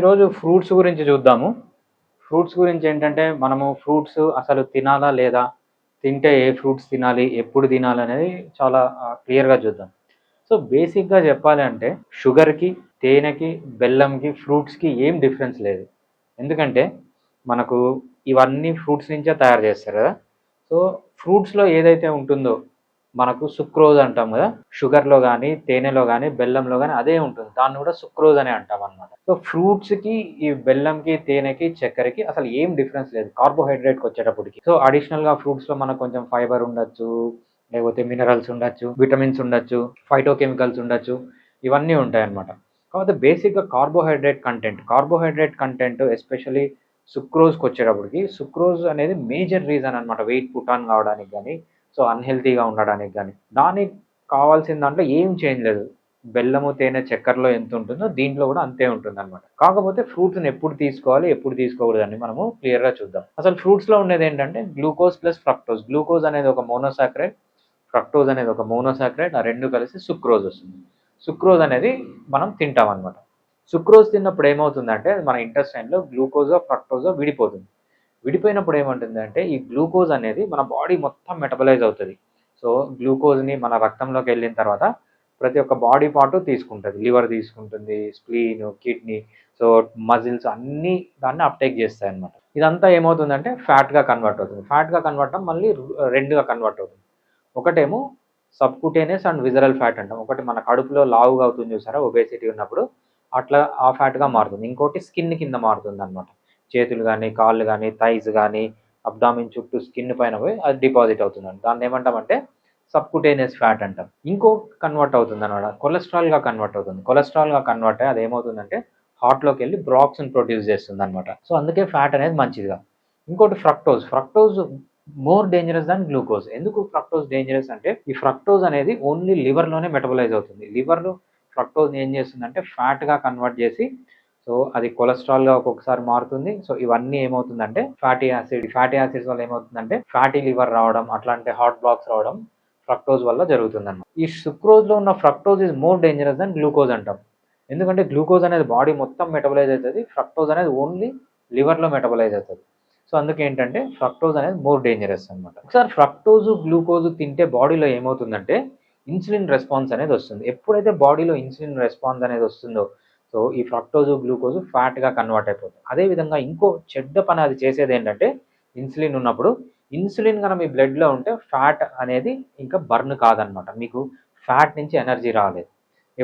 ఈరోజు ఫ్రూట్స్ గురించి చూద్దాము. ఫ్రూట్స్ గురించి ఏంటంటే మనము ఫ్రూట్స్ అసలు తినాలా లేదా తింటే ఏ ఫ్రూట్స్ తినాలి ఎప్పుడు తినాలి అనేది చాలా క్లియర్గా చూద్దాం. సో బేసిక్గా చెప్పాలి అంటే షుగర్కి తేనెకి బెల్లంకి ఫ్రూట్స్కి ఏం డిఫరెన్స్ లేదు. ఎందుకంటే మనకు ఇవన్నీ ఫ్రూట్స్ నుంచే తయారు చేస్తారు కదా. సో ఫ్రూట్స్లో ఏదైతే ఉంటుందో మనకు సుక్రోజ్ అంటాం కదా. షుగర్లో కానీ తేనెలో కానీ బెల్లంలో కానీ అదే ఉంటుంది. దాన్ని కూడా సుక్రోజ్ అని అంటాం అనమాట సో ఫ్రూట్స్కి ఈ బెల్లంకి తేనెకి చక్కెరకి అసలు ఏం డిఫరెన్స్ లేదు. కార్బోహైడ్రేట్కి వచ్చేటప్పటికి. సో అడిషనల్గా ఫ్రూట్స్లో మనకు కొంచెం ఫైబర్ ఉండొచ్చు లేకపోతే మినరల్స్ ఉండొచ్చు విటమిన్స్ ఉండొచ్చు ఫైటోకెమికల్స్ ఉండొచ్చు ఇవన్నీ ఉంటాయి అన్నమాట. కాకపోతే బేసిక్గా carbohydrate content carbohydrate content especially సుక్రోజ్కి వచ్చేటప్పటికి సుక్రోజ్ అనేది మేజర్ రీజన్ అనమాట వెయిట్ పుట్ ఆన్ కావడానికి కానీ సో అన్హెల్తీగా ఉండడానికి కానీ దానికి కావాల్సిన దాంట్లో ఏం చేంజ్ లేదు. బెల్లము తేనె చక్కెరలో ఎంత ఉంటుందో దీంట్లో కూడా అంతే ఉంటుంది అనమాట కాకపోతే ఫ్రూట్స్ని ఎప్పుడు తీసుకోవాలి ఎప్పుడు తీసుకోకూడదని మనము క్లియర్గా చూద్దాం. అసలు ఫ్రూట్స్లో ఉండేది ఏంటంటే గ్లూకోజ్ ప్లస్ ఫ్రక్టోజ్ గ్లూకోజ్ అనేది ఒక మోనోసాక్రైడ్ ఫ్రక్టోజ్ అనేది ఒక మోనోసాక్రైడ్ ఆ రెండు కలిసి సుక్రోజ్ వస్తుంది. సుక్రోజ్ అనేది మనం తింటాం అనమాట సుక్రోజ్ తిన్నప్పుడు ఏమవుతుందంటే మన ఇంటెస్టైన్లో గ్లూకోజో ఫ్రక్టోజో విడిపోతుంది. విడిపోయినప్పుడు ఏమంటుందంటే ఈ గ్లూకోజ్ అనేది మన బాడీ మొత్తం మెటబలైజ్ అవుతుంది. సో గ్లూకోజ్ని మన రక్తంలోకి వెళ్ళిన తర్వాత ప్రతి ఒక్క బాడీ పార్ట్ తీసుకుంటుంది. లివర్ తీసుకుంటుంది స్ప్లీన్ కిడ్నీ సో మజిల్స్ అన్నీ దాన్ని అప్టేక్ చేస్తాయి అనమాట ఇదంతా ఏమవుతుందంటే ఫ్యాట్గా కన్వర్ట్ అవుతుంది. ఫ్యాట్గా కన్వర్ట్ మళ్ళీ రెండుగా కన్వర్ట్ అవుతుంది. ఒకటేమో సబ్కుటేనియస్ అండ్ విజరల్ ఫ్యాట్ అంటాం. ఒకటి మన కడుపులో లావుగా అవుతుంది చూసారా? ఒబేసిటీ ఉన్నప్పుడు అట్లా ఆ ఫ్యాట్గా మారుతుంది. ఇంకోటి స్కిన్ కింద మారుతుంది అనమాట చేతులు కానీ కాళ్ళు కానీ థైస్ కానీ అబ్డామిన్ చుట్టూ స్కిన్ పైన పోయి అది డిపాజిట్ అవుతుందండి దాన్ని ఏమంటామంటే సబ్కుటేనియస్ ఫ్యాట్ అంటాం. ఇంకో కన్వర్ట్ అవుతుంది అనమాట కొలెస్ట్రాల్గా కన్వర్ట్ అవుతుంది. కొలెస్ట్రాల్గా కన్వర్ట్ అయ్యి అది ఏమవుతుందంటే హార్ట్లోకి వెళ్ళి బ్రాక్స్ని ప్రొడ్యూస్ చేస్తుంది అనమాట సో అందుకే ఫ్యాట్ అనేది మంచిదిగా. ఇంకోటి fructose fructose more dangerous than glucose ఎందుకు ఫ్రక్టోజ్ డేంజరస్ అంటే ఈ ఫ్రక్టోజ్ అనేది ఓన్లీ లివర్లోనే మెటబలైజ్ అవుతుంది. లివర్లో ఫ్రక్టోజ్ ఏం చేస్తుందంటే ఫ్యాట్గా కన్వర్ట్ చేసి సో అది కొలెస్ట్రాల్గా ఒక్కొక్కసారి మారుతుంది. సో ఇవన్నీ ఏమవుతుందంటే ఫ్యాటీ యాసిడ్ ఫ్యాటీ యాసిడ్స్ వల్ల ఏమవుతుందంటే ఫ్యాటీ లివర్ రావడం అట్లాంటి హార్ట్ బ్లాక్స్ రావడం ఫ్రక్టోజ్ వల్ల జరుగుతుందన్నమాట. ఈ సుక్రోజ్లో ఉన్న fructose is more dangerous than glucose అంటాం. ఎందుకంటే గ్లూకోజ్ అనేది బాడీ మొత్తం మెటబలైజ్ అవుతుంది ఫ్రక్టోజ్ అనేది ఓన్లీ లివర్లో మెటబలైజ్ అవుతుంది. సో అందుకే ఏంటంటే ఫ్రక్టోజ్ అనేది మోర్ డేంజరస్ అనమాట ఒకసారి ఫ్రక్టోజ్ గ్లూకోజ్ తింటే బాడీలో ఏమవుతుందంటే ఇన్సులిన్ రెస్పాన్స్ అనేది వస్తుంది. ఎప్పుడైతే బాడీలో ఇన్సులిన్ రెస్పాన్స్ అనేది వస్తుందో సో ఈ ఫ్రక్టోజు గ్లూకోజు ఫ్యాట్గా కన్వర్ట్ అయిపోతుంది. అదేవిధంగా ఇంకో చెడ్డ పని అది చేసేది ఏంటంటే ఇన్సులిన్ ఉన్నప్పుడు ఇన్సులిన్ కనుక మీ బ్లడ్లో ఉంటే ఫ్యాట్ అనేది ఇంకా బర్న్ కాదనమాట మీకు ఫ్యాట్ నుంచి ఎనర్జీ రాలేదు.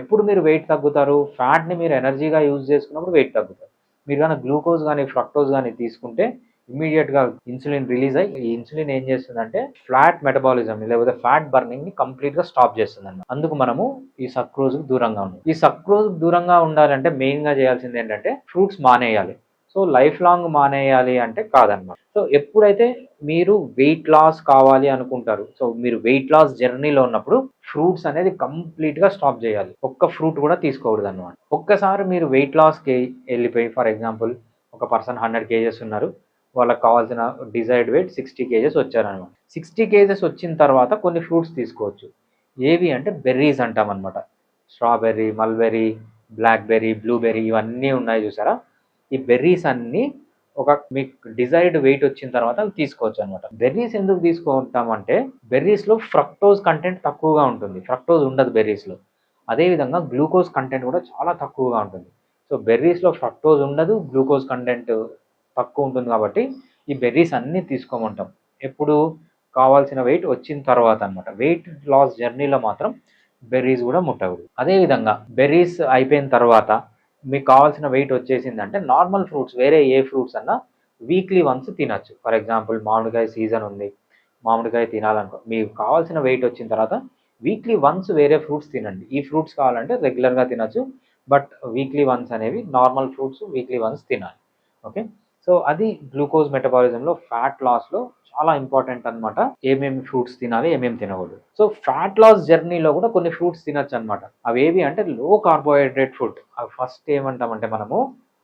ఎప్పుడు మీరు వెయిట్ తగ్గుతారు? ఫ్యాట్ని మీరు ఎనర్జీగా యూజ్ చేసుకున్నప్పుడు వెయిట్ తగ్గుతారు. మీరు కానీ గ్లూకోజ్ కానీ ఫ్రక్టోజ్ కానీ తీసుకుంటే ఇమీడియట్గా ఇన్సులిన్ రిలీజ్ అయ్యి ఈ ఇన్సులిన్ ఏం చేస్తుందంటే ఫ్లాట్ మెటబాలిజం లేకపోతే ఫ్యాట్ బర్నింగ్ని కంప్లీట్గా స్టాప్ చేస్తుంది అందుకు మనము ఈ సక్రోజ్ దూరంగా ఉండాలి ఈ సక్రోజ్ దూరంగా ఉండాలంటే మెయిన్గా చేయాల్సింది ఏంటంటే ఫ్రూట్స్ మానేయాలి. సో లైఫ్ లాంగ్ మానేయాలి అంటే కాదనమాట సో ఎప్పుడైతే మీరు వెయిట్ లాస్ కావాలి అనుకుంటారు సో మీరు వెయిట్ లాస్ జర్నీలో ఉన్నప్పుడు ఫ్రూట్స్ అనేది కంప్లీట్గా స్టాప్ చేయాలి. ఒక్క ఫ్రూట్ కూడా తీసుకోకూడదు అనమాట ఒక్కసారి మీరు వెయిట్ లాస్కి వెళ్ళిపోయి ఫర్ ఎగ్జాంపుల్ ఒక పర్సన్ హండ్రెడ్ కేజెస్ ఉన్నారు వాళ్ళకి కావాల్సిన డిజైర్డ్ వెయిట్ సిక్స్టీ కేజెస్ వచ్చారనమాట. సిక్స్టీ కేజెస్ వచ్చిన తర్వాత కొన్ని ఫ్రూట్స్ తీసుకోవచ్చు. ఏవి అంటే బెర్రీస్ అంటాం అనమాట స్ట్రాబెర్రీ మల్బెర్రీ బ్లాక్బెర్రీ బ్లూబెర్రీ ఇవన్నీ ఉన్నాయి చూసారా? ఈ బెర్రీస్ అన్నీ ఒక మీకు డిజైర్డ్ వెయిట్ వచ్చిన తర్వాత అవి తీసుకోవచ్చు అనమాట బెర్రీస్ ఎందుకు తీసుకుంటామంటే బెర్రీస్లో ఫ్రక్టోజ్ కంటెంట్ తక్కువగా ఉంటుంది. ఫ్రక్టోజ్ ఉండదు బెర్రీస్లో అదేవిధంగా గ్లూకోజ్ కంటెంట్ కూడా చాలా తక్కువగా ఉంటుంది. సో బెర్రీస్లో ఫ్రక్టోజ్ ఉండదు గ్లూకోజ్ కంటెంట్ తక్కువ ఉంటుంది కాబట్టి ఈ బెర్రీస్ అన్నీ తీసుకోమంటాం. ఎప్పుడు కావాల్సిన వెయిట్ వచ్చిన తర్వాత అనమాట వెయిట్ లాస్ జర్నీలో మాత్రం బెర్రీస్ కూడా ముట్టకూడదు. అదేవిధంగా బెర్రీస్ అయిపోయిన తర్వాత మీకు కావాల్సిన వెయిట్ వచ్చేసిందంటే నార్మల్ ఫ్రూట్స్ వేరే ఏ ఫ్రూట్స్ అన్నా వీక్లీ వన్స్ తినచ్చు. ఫర్ ఎగ్జాంపుల్ మామిడికాయ సీజన్ ఉంది. మామిడికాయ తినాలనుకో మీకు కావాల్సిన వెయిట్ వచ్చిన తర్వాత వీక్లీ వన్స్ వేరే ఫ్రూట్స్ తినండి. ఈ ఫ్రూట్స్ కావాలంటే రెగ్యులర్గా తినచ్చు బట్ వీక్లీ వన్స్ అనేవి నార్మల్ ఫ్రూట్స్ వీక్లీ వన్స్ తినాలి. ఓకే సో అది గ్లూకోజ్ మెటబాలిజంలో ఫ్యాట్ లాస్లో చాలా ఇంపార్టెంట్ అనమాట ఏమేమి ఫ్రూట్స్ తినాలి ఏమేమి తినకూడదు. సో ఫ్యాట్ లాస్ జర్నీలో కూడా కొన్ని ఫ్రూట్స్ తినచ్చు అనమాట అవి ఏవి అంటే లో కార్బోహైడ్రేట్ ఫుడ్ అవి ఫస్ట్ ఏమంటామంటే మనము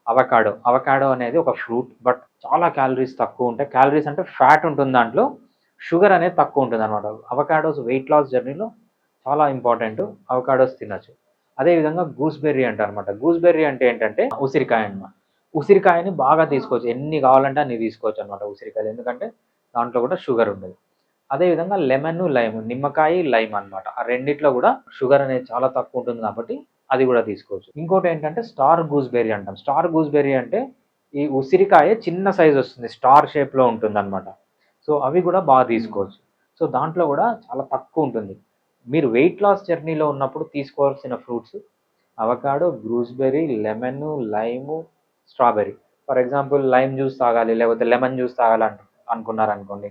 అవకాడో. అవకాడో అనేది ఒక ఫ్రూట్ బట్ చాలా క్యాలరీస్ తక్కువ ఉంటాయి క్యాలరీస్ అంటే ఫ్యాట్ ఉంటుంది దాంట్లో షుగర్ అనేది తక్కువ ఉంటుంది అనమాట అవకాడోస్ వెయిట్ లాస్ జర్నీలో చాలా ఇంపార్టెంట్. అవకాడోస్ తినచ్చు. అదేవిధంగా గూస్బెర్రీ అంటారు అనమాట గూస్బెర్రీ అంటే ఏంటంటే ఉసిరికాయ అనమాట ఉసిరికాయని బాగా తీసుకోవచ్చు. ఎన్ని కావాలంటే అన్ని తీసుకోవచ్చు అనమాట ఉసిరికాయలు. ఎందుకంటే దాంట్లో కూడా షుగర్ ఉండదు. అదేవిధంగా లెమన్ లైమ్ నిమ్మకాయ లైమ్ అన్నమాట. ఆ రెండిట్లో కూడా షుగర్ అనేది చాలా తక్కువ ఉంటుంది కాబట్టి అది కూడా తీసుకోవచ్చు. ఇంకోటి ఏంటంటే స్టార్ గూస్బెర్రీ అంటాం. స్టార్ గూస్బెర్రీ అంటే ఈ ఉసిరికాయ చిన్న సైజ్ వస్తుంది. స్టార్ షేప్లో ఉంటుంది అనమాట సో అవి కూడా బాగా తీసుకోవచ్చు. సో దాంట్లో కూడా చాలా తక్కువ ఉంటుంది. మీరు వెయిట్ లాస్ జర్నీలో ఉన్నప్పుడు తీసుకోవాల్సిన fruits avocado gooseberry lemon lime strawberry. For example lime juice తాగాలి లేకపోతే లెమన్ జ్యూస్ తాగాలి అంటు అనుకున్నారు అనుకోండి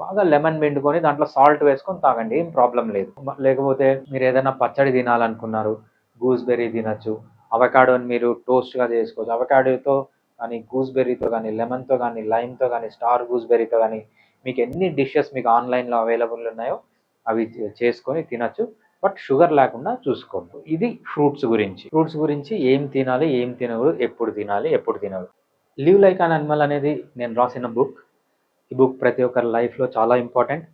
బాగా లెమన్ పిండుకొని దాంట్లో సాల్ట్ వేసుకొని తాగండి ఏం ప్రాబ్లం లేదు. లేకపోతే మీరు ఏదైనా పచ్చడి తినాలనుకున్నారు గూస్బెర్రీ తినచ్చు అవకాడోని మీరు టోస్ట్గా చేసుకోవచ్చు. అవకాడోతో కానీ గూస్బెర్రీతో కానీ లెమన్తో కానీ లైమ్తో కానీ స్టార్ గూస్బెర్రీతో కానీ మీకు ఎన్ని డిషెస్ మీకు ఆన్లైన్లో అవైలబుల్ ఉన్నాయో అవి చేసుకొని తినచ్చు. బట్ షుగర్ లేకుండా చూసుకోండి. ఇది ఫ్రూట్స్ గురించి. ఫ్రూట్స్ గురించి ఏం తినాలి ఏం తినకూడదు ఎప్పుడు తినాలి ఎప్పుడు తినకూడదు. లివ్ లైక్ అన్ అనిమల్ అనేది నేను రాసిన బుక్ ఈ బుక్ ప్రతి ఒక్కరి లైఫ్లో చాలా ఇంపార్టెంట్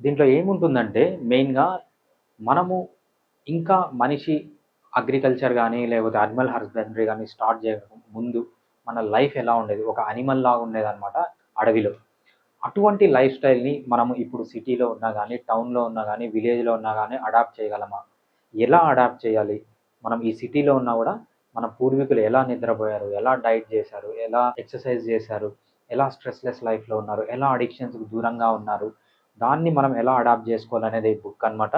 దీంట్లో ఏముంటుందంటే మెయిన్గా మనము ఇంకా మనిషి అగ్రికల్చర్ కానీ లేకపోతే అనిమల్ హస్బెండరీ కానీ స్టార్ట్ చేయక ముందు మన లైఫ్ ఎలా ఉండేది? ఒక అనిమల్ లాగా ఉండేది అనమాట అడవిలో. అటువంటి లైఫ్ స్టైల్ని మనము ఇప్పుడు సిటీలో ఉన్నా కానీ టౌన్లో ఉన్నా కానీ విలేజ్లో ఉన్నా కానీ అడాప్ట్ చేయగలమా? ఎలా అడాప్ట్ చేయాలి? మనం ఈ సిటీలో ఉన్నా కూడా మన పూర్వీకులు ఎలా నిద్రపోయారు? ఎలా డైట్ చేశారు? ఎలా ఎక్సర్సైజ్ చేశారు? ఎలా స్ట్రెస్లెస్ లైఫ్లో ఉన్నారు? ఎలా అడిక్షన్స్కి దూరంగా ఉన్నారు? దాన్ని మనం ఎలా అడాప్ట్ చేసుకోవాలనేది ఈ బుక్ అన్నమాట.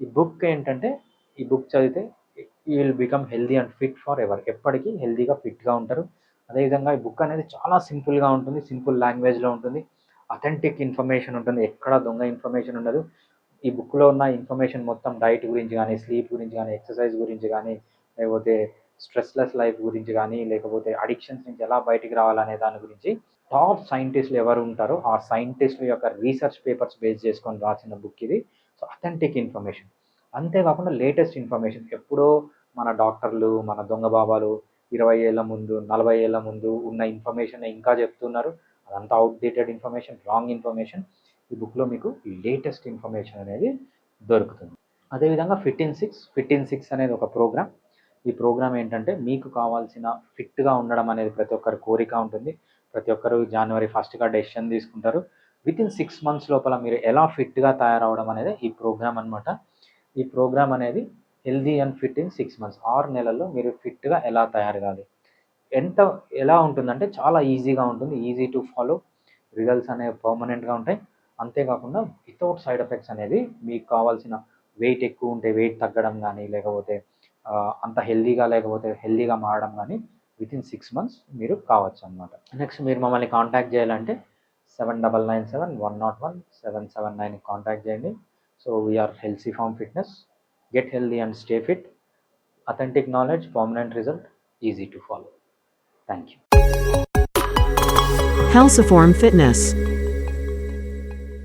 ఈ బుక్ ఏంటంటే ఈ బుక్ చదివితే you will become healthy and fit forever ఎప్పటికీ హెల్దీగా ఫిట్గా ఉంటారు. అదేవిధంగా ఈ బుక్ అనేది చాలా సింపుల్గా ఉంటుంది సింపుల్ లాంగ్వేజ్లో ఉంటుంది. అథెంటిక్ ఇన్ఫర్మేషన్ ఉంటుంది ఎక్కడ దొంగ ఇన్ఫర్మేషన్ ఉండదు. ఈ బుక్లో ఉన్న ఇన్ఫర్మేషన్ మొత్తం డైట్ గురించి కానీ స్లీప్ గురించి కానీ ఎక్సర్సైజ్ గురించి కానీ లేకపోతే స్ట్రెస్లెస్ లైఫ్ గురించి కానీ లేకపోతే అడిక్షన్స్ నుంచి ఎలా బయటికి రావాలనే దాని గురించి టాప్ సైంటిస్టులు ఎవరు ఉంటారో ఆ సైంటిస్టుల యొక్క రీసెర్చ్ పేపర్స్ బేస్ చేసుకొని రాసిన బుక్ ఇది. సో అథెంటిక్ ఇన్ఫర్మేషన్ అంతేకాకుండా లేటెస్ట్ ఇన్ఫర్మేషన్ ఎప్పుడో మన డాక్టర్లు మన దొంగ బాబాలు ఇరవై ఏళ్ళ ముందు నలభై ఏళ్ళ ముందు ఉన్న ఇన్ఫర్మేషన్ ఇంకా చెప్తున్నారు. అదంతా అవుట్డేటెడ్ ఇన్ఫర్మేషన్ రాంగ్ ఇన్ఫర్మేషన్ ఈ బుక్లో మీకు లేటెస్ట్ ఇన్ఫర్మేషన్ అనేది దొరుకుతుంది. అదేవిధంగా fit in six fit in six అనేది ఒక ప్రోగ్రామ్ ఈ ప్రోగ్రామ్ ఏంటంటే మీకు కావాల్సిన ఫిట్గా ఉండడం అనేది ప్రతి ఒక్కరి కోరిక ఉంటుంది. ప్రతి ఒక్కరు జనవరి ఫస్ట్గా డెసిషన్ తీసుకుంటారు. విత్ ఇన్ సిక్స్ మంత్స్ లోపల మీరు ఎలా ఫిట్గా తయారవడం అనేది ఈ ప్రోగ్రామ్ అనమాట ఈ ప్రోగ్రామ్ అనేది healthy and fit in six months ఆరు నెలల్లో మీరు ఫిట్గా ఎలా తయారు కావాలి? ఎంత ఎలా ఉంటుందంటే చాలా ఈజీగా ఉంటుంది. ఈజీ టు ఫాలో రిజల్ట్స్ అనేవి పర్మనెంట్గా ఉంటాయి. అంతేకాకుండా వితౌట్ సైడ్ ఎఫెక్ట్స్ అనేది మీకు కావాల్సిన వెయిట్ ఎక్కువ ఉంటే వెయిట్ తగ్గడం కానీ లేకపోతే అంత హెల్దీగా లేకపోతే హెల్దీగా మారడం కానీ విత్ ఇన్ సిక్స్ మంత్స్ మీరు కావచ్చు అనమాట నెక్స్ట్ మీరు మమ్మల్ని కాంటాక్ట్ చేయాలంటే seven double nine seven one nought one seven seven nine contact చేయండి. So we are Healthiform fitness get healthy and stay fit authentic knowledge permanent result easy to follow Thank you. Healthiform Fitness.